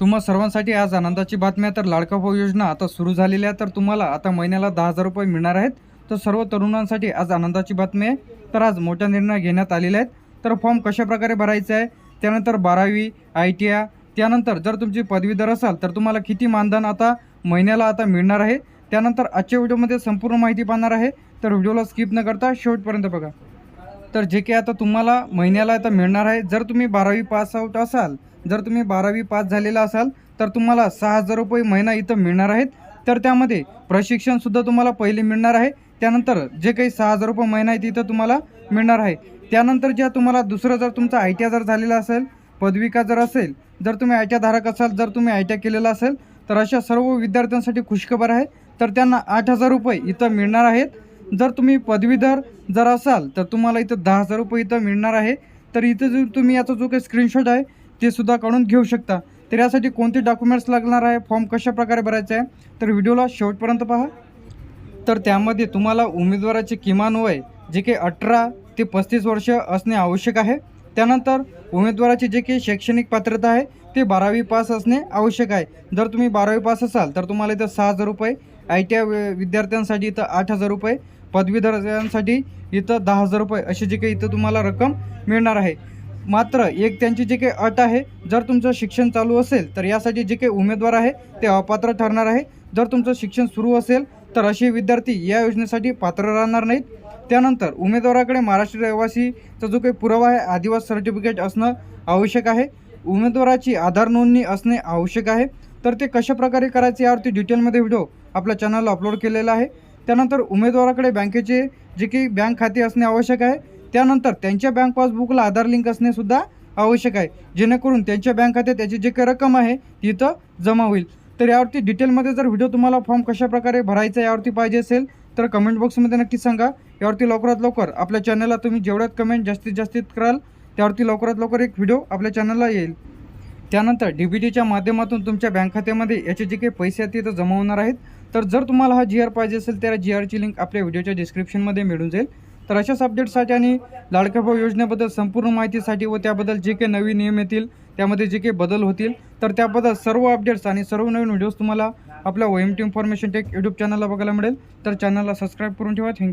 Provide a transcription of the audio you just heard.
तुम्हा सर्वांसाठी आज आनंदाची बातमी आहे. तर लाडका भाऊ योजना आता सुरू झालेली आहे तर तुम्हाला आता महिन्याला दहा हजार रुपये मिळणार आहेत. तर सर्व तरुणांसाठी आज आनंदाची बातमी आहे. तर आज मोठा निर्णय घेण्यात आलेला आहेत तर फॉर्म कशाप्रकारे भरायचा आहे? त्यानंतर बारावी आय टी आय त्यानंतर जर तुमची पदवीधर असाल तर तुम्हाला किती मानधन आता महिन्याला आता मिळणार आहे? त्यानंतर आजच्या व्हिडिओमध्ये संपूर्ण माहिती पाहणार आहे. तर व्हिडिओला स्किप न करता शेवटपर्यंत बघा. तर जे काही आता तुम्हाला महिन्याला आता मिळणार आहे जर तुम्ही बारावी पास आउट असाल जर तुम्ही बारावी पास झालेला असाल तर तुम्हाला सहा हजार रुपये महिना इथं मिळणार आहेत. तर त्यामध्ये प्रशिक्षणसुद्धा तुम्हाला पहिले मिळणार आहे. त्यानंतर जे काही सहा हजार रुपये महिना आहे तिथं तुम्हाला मिळणार आहे. त्यानंतर ज्या तुम्हाला दुसरं जर तुमचा आय टी आय जर झालेला असेल पदविका जर असेल जर तुम्ही आय टी आय धारक असाल जर तुम्ही आय टी आय केलेला असेल तर अशा सर्व विद्यार्थ्यांसाठी खुशखबर आहे. तर त्यांना आठ हजार रुपये इथं मिळणार आहेत. जर तुम्ही पदवीधर जर असाल तर तुम्हाला इथं दहा हजार रुपये इथं मिळणार आहे. तर इथं जो तुम्ही याचा जो काही स्क्रीनशॉट आहे ते सुद्धा काढून घेऊ शकता. तर यासाठी कोणते डॉक्युमेंट्स लागणार आहे? फॉर्म कशा प्रकारे भरायचा आहे? तर व्हिडिओला शेवटपर्यंत पहा. तर त्यामध्ये तुम्हाला उमेदवाराचे किमान वय जे काही अठरा ते पस्तीस वर्ष असणे आवश्यक आहे. त्यानंतर उमेदवाराची जे काही शैक्षणिक पात्रता आहे ते बारावी पास असणे आवश्यक आहे. जर तुम्ही बारावी पास असाल तर तुम्हाला इथं सहा हजार रुपये आय टी आय विद्यार्थ्यांसाठी इथं आठ हजार रुपये पदवीधरांसाठी इथं दहा हजार रुपये अशी जी काही इथं तुम्हाला रक्कम मिळणार आहे. मात्र एक त्यांची जे काही अट आहे जर तुमचं शिक्षण चालू असेल तर यासाठी जे काही उमेदवार आहे ते अपात्र ठरणार आहे. जर तुमचं शिक्षण सुरू असेल तर असे विद्यार्थी या योजनेसाठी पात्र राहणार नाहीत. त्यानंतर उमेदवाराकडे महाराष्ट्र रहिवासीचा जो काही पुरावा आहे आदिवासी सर्टिफिकेट असणं आवश्यक आहे. उमेदवाराची आधार नोंदणी असणे आवश्यक आहे. तर ते कशा प्रकारे करायचे यावरती डिटेलमध्ये व्हिडिओ आपल्या चॅनलला अपलोड केलेला आहे. त्यानंतर उमेदवाराकडे बँकेचे जे काही बँक खाते असणे आवश्यक आहे. त्यानंतर त्यांच्या बँक पासबुकला आधार लिंक असणे सुद्धा आवश्यक आहे. जेणेकरून त्यांच्या बँक खात्यात त्याची जी काही रक्कम आहे ती इथं जमा होईल. तर यावरती डिटेलमध्ये जर व्हिडिओ तुम्हाला फॉर्म कशाप्रकारे भरायचा यावरती पाहिजे असेल तर कमेंट बॉक्समध्ये नक्की सांगा. यावरती लवकरात लवकर आपल्या चॅनलला तुम्ही जेवढ्यात कमेंट जास्तीत जास्तीत कराल त्यावरती लवकरात लवकर एक व्हिडिओ आपल्या चॅनलला येईल. त्यानंतर डी बी टीच्या माध्यमातून तुमच्या बँक खात्यामध्ये याचे जे काही पैसे आहेत ते जमा होणार आहेत. तर जर तुम्हाला हा जी आर पाहिजे असेल तर जी आरची लिंक आपल्या व्हिडिओच्या डिस्क्रिप्शनमध्ये मिळून जाईल. तर अशाच अपडेट्ससाठी आणि लाडका भाऊ योजनेबद्दल संपूर्ण माहितीसाठी व त्याबद्दल जे काही नवीन नियम येतील त्यामध्ये जे काही बदल होतील तर त्याबद्दल सर्व अपडेट्स आणि सर्व नवीन व्हिडिओज तुम्हाला आपल्या O M T information tech YouTube चॅनलला बघायला मिळेल. तर चॅनलला सबस्क्राईब करून ठेवा. थँक्यू